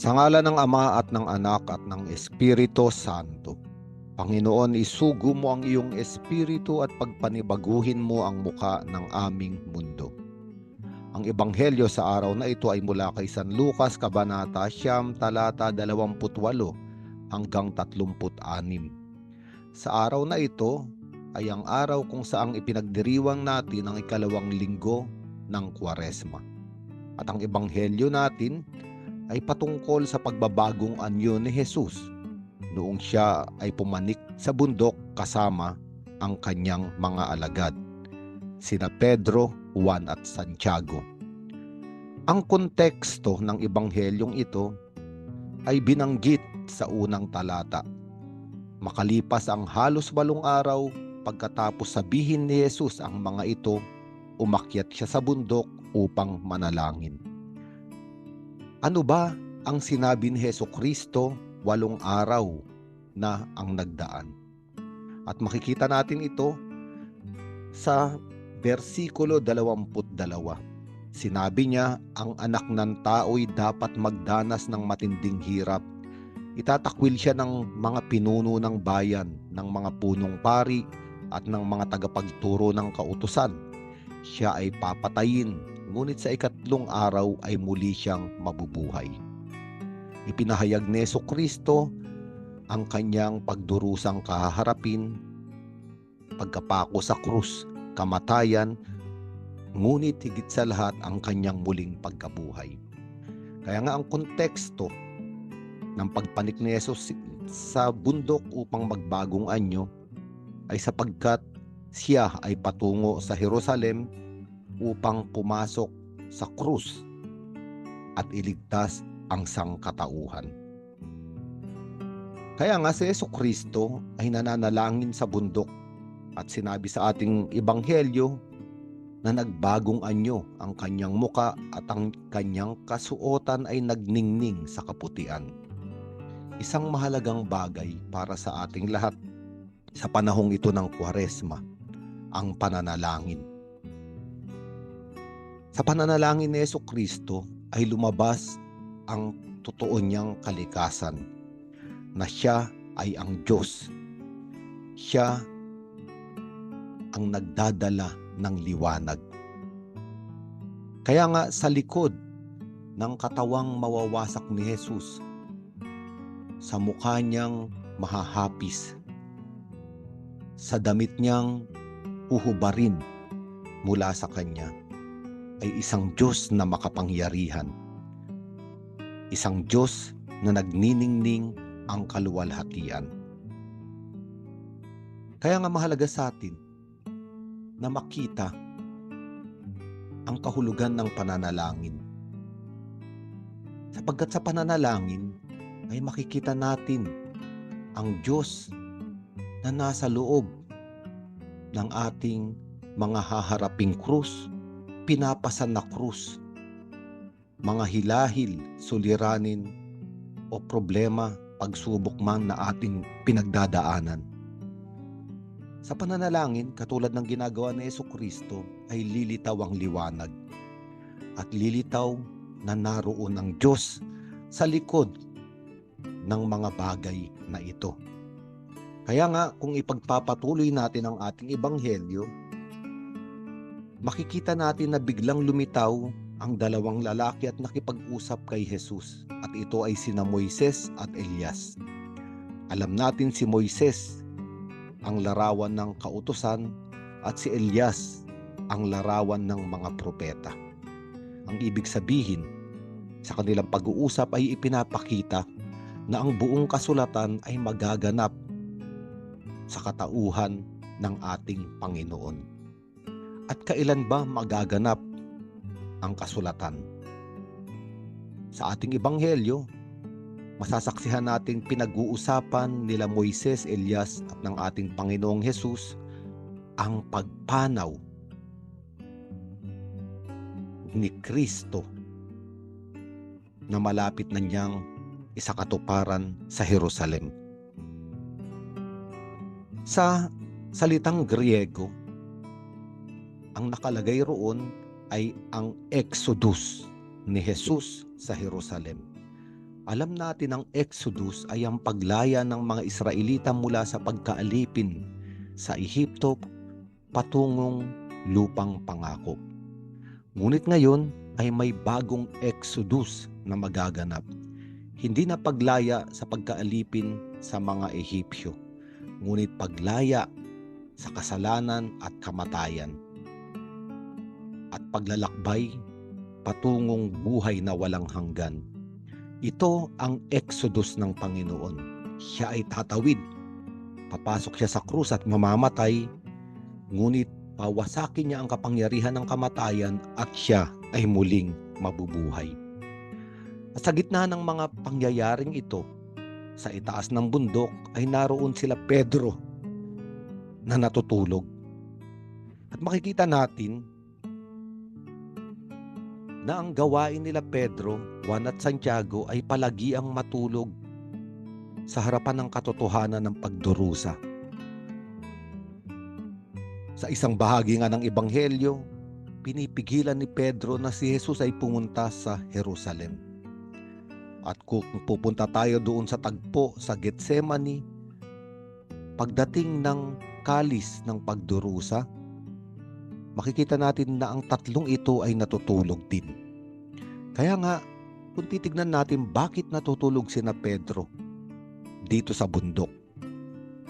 Sa ngala ng Ama at ng Anak at ng Espiritu Santo. Panginoon, isugo mo ang iyong espiritu at pagpanibaguhin mo ang muka ng aming mundo. Ang ebanghelyo sa araw na ito ay mula kay San Lucas, Kabanata Siyam, talata 28 hanggang 36. Sa araw na ito ay ang araw kung saang ipinagdiriwang natin ang ikalawang linggo ng Kwaresma. At ang ebanghelyo natin ay patungkol sa pagbabagong anyo ni Jesus noong siya ay pumanik sa bundok kasama ang kanyang mga alagad, sina Pedro, Juan at Santiago. Ang konteksto ng ebanghelyong ito ay binanggit sa unang talata. Makalipas ang halos walong araw pagkatapos sabihin ni Jesus ang mga ito, umakyat siya sa bundok upang manalangin. Ano ba ang sinabi ni Heso Kristo walong araw na ang nagdaan. At makikita natin ito sa versikulo 22. Sinabi niya, ang anak ng tao'y dapat magdanas ng matinding hirap. Itatakwil siya ng mga pinuno ng bayan, ng mga punong pari at ng mga tagapagturo ng kautusan. Siya ay papatayin, ngunit sa ikatlong araw ay muli siyang mabubuhay. Ipinahayag ni Yeso Kristo ang kanyang pagdurusang kaharapin, pagkapako sa krus, kamatayan, ngunit higit sa lahat ang kanyang muling pagkabuhay. Kaya nga ang konteksto ng pagpanik ni Jesus sa bundok upang magbagong anyo ay sapagkat siya ay patungo sa Jerusalem upang pumasok sa krus at iligtas ang sangkatauhan. Kaya nga si Yeso Kristo ay nananalangin sa bundok at sinabi sa ating ebanghelyo na nagbagong anyo ang kanyang muka at ang kanyang kasuotan ay nagningning sa kaputian. Isang mahalagang bagay para sa ating lahat sa panahong ito ng Kwaresma, ang pananalangin. Sa pananalangin ni Yeso Kristo ay lumabas ang totoo niyang kalikasan na siya ay ang Diyos. Siya ang nagdadala ng liwanag. Kaya nga sa likod ng katawang mawawasak ni Jesus, sa mukha niyang mahahapis, sa damit niyang uhubarin mula sa Kanya, ay isang Diyos na makapangyarihan. Isang Diyos na nagniningning ang kaluwalhatian. Kaya nga mahalaga sa atin na makita ang kahulugan ng pananalangin. Sapagkat sa pananalangin ay makikita natin ang Diyos na nasa loob ng ating mga haharaping krus, pinapasan na krus, mga hilahil, suliranin o problema, pagsubok man na ating pinagdadaanan. Sa pananalangin, katulad ng ginagawa ni Yeso Kristo, ay lilitaw ang liwanag. At lilitaw na naroon ang Diyos sa likod ng mga bagay na ito. Kaya nga, kung ipagpapatuloy natin ang ating ebanghelyo, makikita natin na biglang lumitaw ang dalawang lalaki at nakipag-usap kay Jesus. At ito ay sina Moises at Elias. Alam natin si Moises ang larawan ng kautusan at si Elias ang larawan ng mga propeta. Ang ibig sabihin, sa kanilang pag-uusap ay ipinapakita na ang buong kasulatan ay magaganap sa katauhan ng ating Panginoon. At kailan ba magaganap ang kasulatan? Sa ating ebanghelyo, masasaksihan nating pinag-uusapan nila Moises, Elias at ng ating Panginoong Hesus ang pagpanaw ni Kristo na malapit na niyang isakatuparan sa Jerusalem. Sa salitang Griego, ang nakalagay roon ay ang Exodus ni Jesus sa Jerusalem Alam natin ang Exodus ay ang paglaya ng mga Israelita mula sa pagkaalipin sa Ehipto patungong lupang pangako. Ngunit ngayon ay may bagong Exodus na magaganap. Hindi na paglaya sa pagkaalipin sa mga Ehipsyo, ngunit paglaya sa kasalanan at kamatayan at paglalakbay patungong buhay na walang hanggan. Ito ang exodus ng Panginoon. Siya ay tatawid. Papasok siya sa krus at mamamatay, ngunit pawasakin niya ang kapangyarihan ng kamatayan at siya ay muling mabubuhay. Sa gitna ng mga pangyayaring ito, sa itaas ng bundok ay naroon sila Pedro na natutulog. At makikita natin na ang gawain nila Pedro, Juan at Santiago ay palagi ang matulog sa harapan ng katotohanan ng pagdurusa. Sa isang bahagi nga ng Ebanghelyo, pinipigilan ni Pedro na si Jesus ay pumunta sa Jerusalem. At kung pupunta tayo doon sa tagpo sa Getsemani, pagdating ng kalis ng pagdurusa, makikita natin na ang tatlong ito ay natutulog din. Kaya nga, kung titignan natin bakit natutulog si na Pedro dito sa bundok,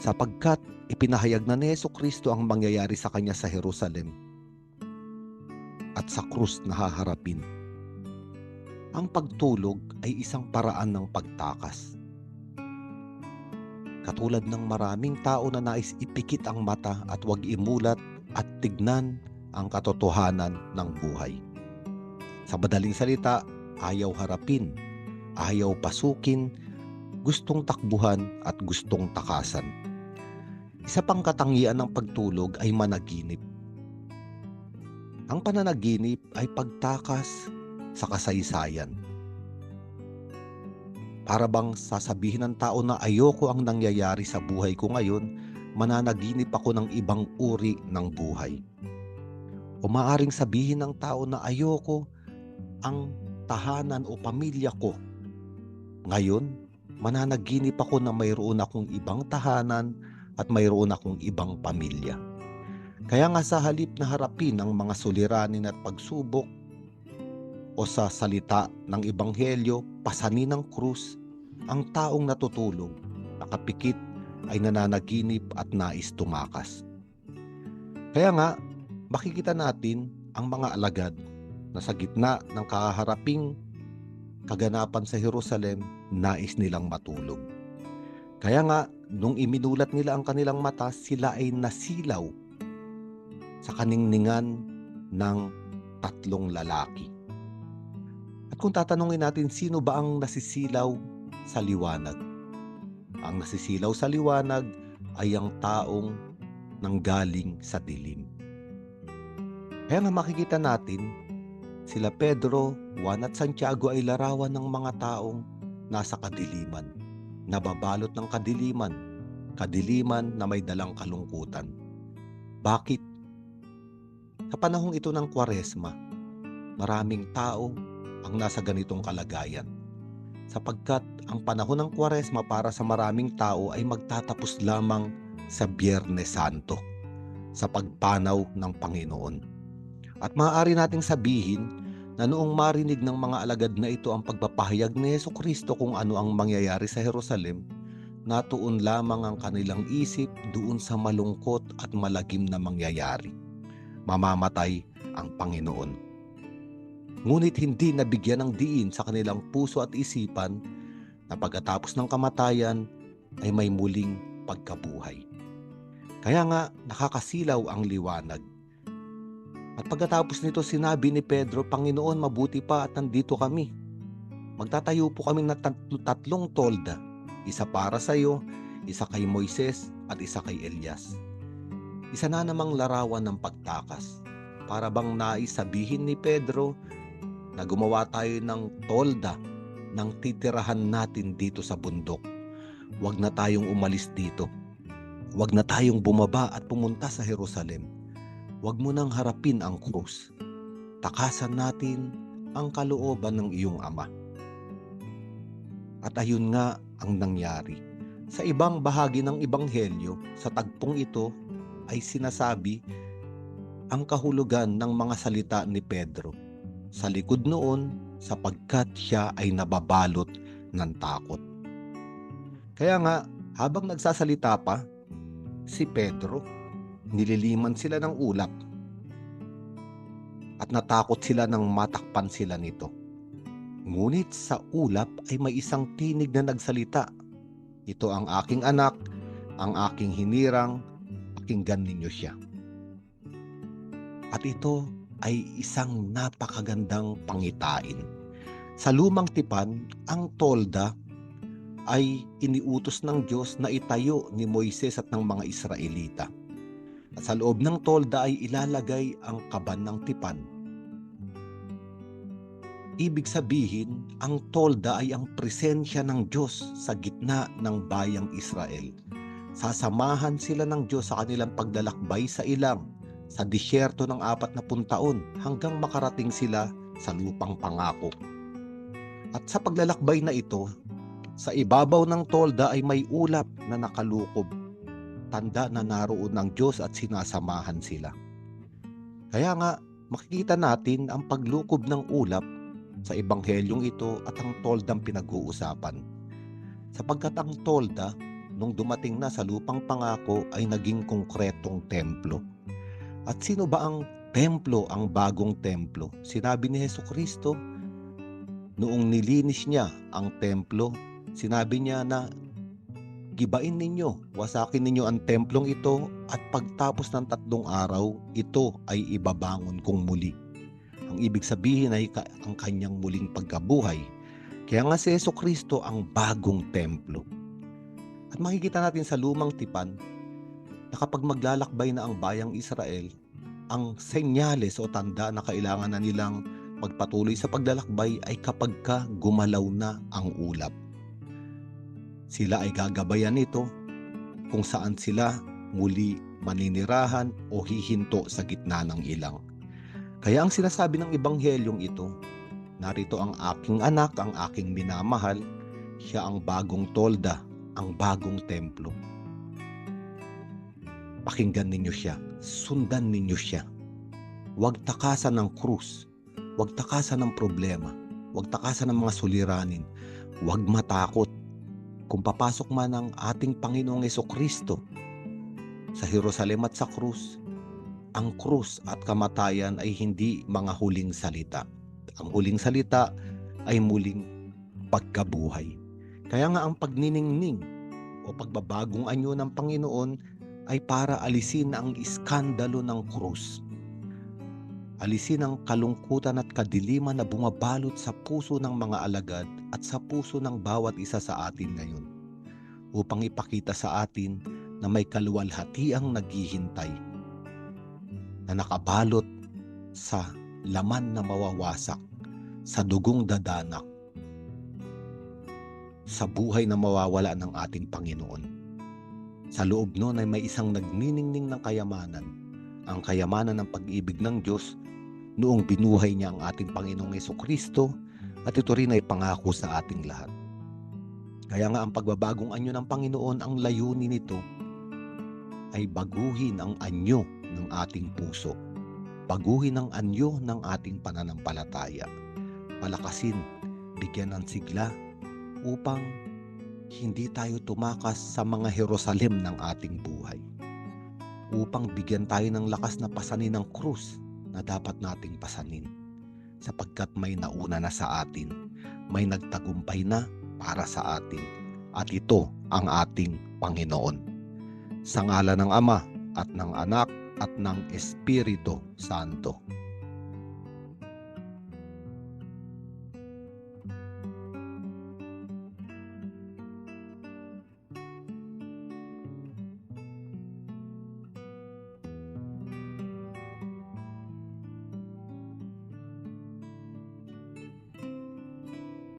sapagkat ipinahayag na ni Yeso Kristo ang mangyayari sa kanya sa Jerusalem at sa krus na haharapin. Ang pagtulog ay isang paraan ng pagtakas. Katulad ng maraming tao na nais ipikit ang mata at huwag imulat at tignan ang katotohanan ng buhay. Sa madaling salita, ayaw harapin, ayaw pasukin, gustong takbuhan at gustong takasan. Isa pang katangian ng pagtulog ay managinip. Ang pananaginip ay pagtakas sa kasaysayan. Para bang sasabihin ng tao na ayoko ang nangyayari sa buhay ko ngayon, mananaginip ako ng ibang uri ng buhay. O maaring sabihin ng tao na ayoko ang tahanan o pamilya ko. Ngayon, mananaginip ako na mayroon akong ibang tahanan at mayroon akong ibang pamilya. Kaya nga sa halip na harapin ang mga suliranin at pagsubok o sa salita ng Ebanghelyo, pasanin ng krus, ang taong natutulog, nakapikit ay nananaginip at nais tumakas. Kaya nga, makikita natin ang mga alagad na sa gitna ng kaharaping kaganapan sa Jerusalem, nais nilang matulog. Kaya nga, nung iminulat nila ang kanilang mata, sila ay nasilaw sa kaningningan ng tatlong lalaki. At kung tatanungin natin, sino ba ang nasisilaw sa liwanag? Ang nasisilaw sa liwanag ay ang taong nanggaling sa dilim. Nga makikita natin, sila Pedro, Juan at Santiago ay larawan ng mga taong nasa kadiliman, nababalot ng kadiliman, kadiliman na may dalang kalungkutan. Bakit? Sa panahong ito ng kwaresma, maraming tao ang nasa ganitong kalagayan. Sapagkat ang panahon ng kwaresma para sa maraming tao ay magtatapos lamang sa Biyernes Santo, sa pagpanaw ng Panginoon. At maaari nating sabihin na noong marinig ng mga alagad na ito ang pagpapahayag ni Yeso Kristo kung ano ang mangyayari sa Jerusalem, natuon lamang ang kanilang isip doon sa malungkot at malagim na mangyayari. Mamamatay ang Panginoon. Ngunit hindi nabigyan ng diin sa kanilang puso at isipan na pagkatapos ng kamatayan ay may muling pagkabuhay. Kaya nga nakakasilaw ang liwanag at pagkatapos nito sinabi ni Pedro, Panginoon mabuti pa at nandito kami. Magtatayo po kami ng tatlong tolda, isa para sa iyo, isa kay Moises at isa kay Elias. Isa na namang larawan ng pagtakas. Para bang nais sabihin ni Pedro na gumawa tayo ng tolda ng titirahan natin dito sa bundok. Huwag na tayong umalis dito. Huwag na tayong bumaba at pumunta sa Jerusalem Huwag mo nang harapin ang krus. Takasan natin ang kalooban ng iyong ama. At ayun nga ang nangyari. Sa ibang bahagi ng Ebanghelyo, sa tagpong ito ay sinasabi ang kahulugan ng mga salita ni Pedro. Sa likod noon, sapagkat siya ay nababalot ng takot. Kaya nga, habang nagsasalita pa, si Pedro, nililiman sila ng ulap at natakot sila nang matakpan sila nito. Ngunit sa ulap ay may isang tinig na nagsalita. Ito ang aking anak, ang aking hinirang, pakinggan ninyo siya. At ito ay isang napakagandang pangitain. Sa lumang tipan, ang tolda ay iniutos ng Diyos na itayo ni Moises at ng mga Israelita. Sa loob ng tolda ay ilalagay ang kaban ng tipan. Ibig sabihin, ang tolda ay ang presensya ng Diyos sa gitna ng bayang Israel. Sasamahan sila ng Diyos sa kanilang paglalakbay sa ilang, sa disyerto ng apat na taon hanggang makarating sila sa lupang pangako. At sa paglalakbay na ito, sa ibabaw ng tolda ay may ulap na nakalukob. Tanda na naroon ng Diyos at sinasamahan sila. Kaya nga, makikita natin ang paglukob ng ulap sa ebanghelyong ito at ang toldang pinag-uusapan. Sapagkat ang tolda, nung dumating na sa lupang pangako ay naging konkretong templo. At sino ba ang templo, ang bagong templo? Sinabi ni Heso Kristo, noong nilinis niya ang templo, sinabi niya na gibain ninyo, wasakin ninyo ang templong ito at pagtapos ng tatlong araw, ito ay ibabangon kong muli. Ang ibig sabihin ay ka- ang kanyang muling pagkabuhay. Kaya nga si Yeso Kristo ang bagong templo. At makikita natin sa lumang tipan na kapag maglalakbay na ang bayang Israel, ang senyales o tanda na kailangan na nilang magpatuloy sa paglalakbay ay kapag ka gumalaw na ang ulap. Sila ay gagabayan nito kung saan sila muli maninirahan o hihinto sa gitna ng ilang. Kaya ang sinasabi ng ebanghelyong ito, narito ang aking anak, ang aking minamahal, siya ang bagong tolda, ang bagong templo. Pakinggan ninyo siya, sundan ninyo siya. Huwag takasan ng krus, huwag takasan ng problema, huwag takasan ng mga suliranin, huwag matakot. Kung papasok man ang ating Panginoong Kristo sa Jerusalem at sa krus, ang krus at kamatayan ay hindi mga huling salita. Ang huling salita ay muling pagkabuhay. Kaya nga ang pagniningning o pagbabagong anyo ng Panginoon ay para alisin ang iskandalo ng krus. Alisin ang kalungkutan at kadiliman na bumabalot sa puso ng mga alagad at sa puso ng bawat isa sa atin ngayon upang ipakita sa atin na may kaluwalhatiang naghihintay na nakabalot sa laman na mawawasak, sa dugong dadanak, sa buhay na mawawala ng ating Panginoon. Sa loob noon ay may isang nagniningning ng kayamanan, ang kayamanan ng pag-ibig ng Diyos noong binuhay niya ang ating Panginoong Yeso Kristo at ito rin ay pangako sa ating lahat. Kaya nga ang pagbabagong anyo ng Panginoon, ang layunin nito ay baguhin ang anyo ng ating puso. Baguhin ang anyo ng ating pananampalataya. Palakasin, bigyan ng sigla upang hindi tayo tumakas sa mga Jerusalem ng ating buhay. Upang bigyan tayo ng lakas na pasanin ng krus na dapat nating pasanin. Sapagkat may nauna na sa atin, may nagtagumpay na para sa atin. At ito ang ating Panginoon. Sa ngala ng Ama at ng Anak at ng Espiritu Santo.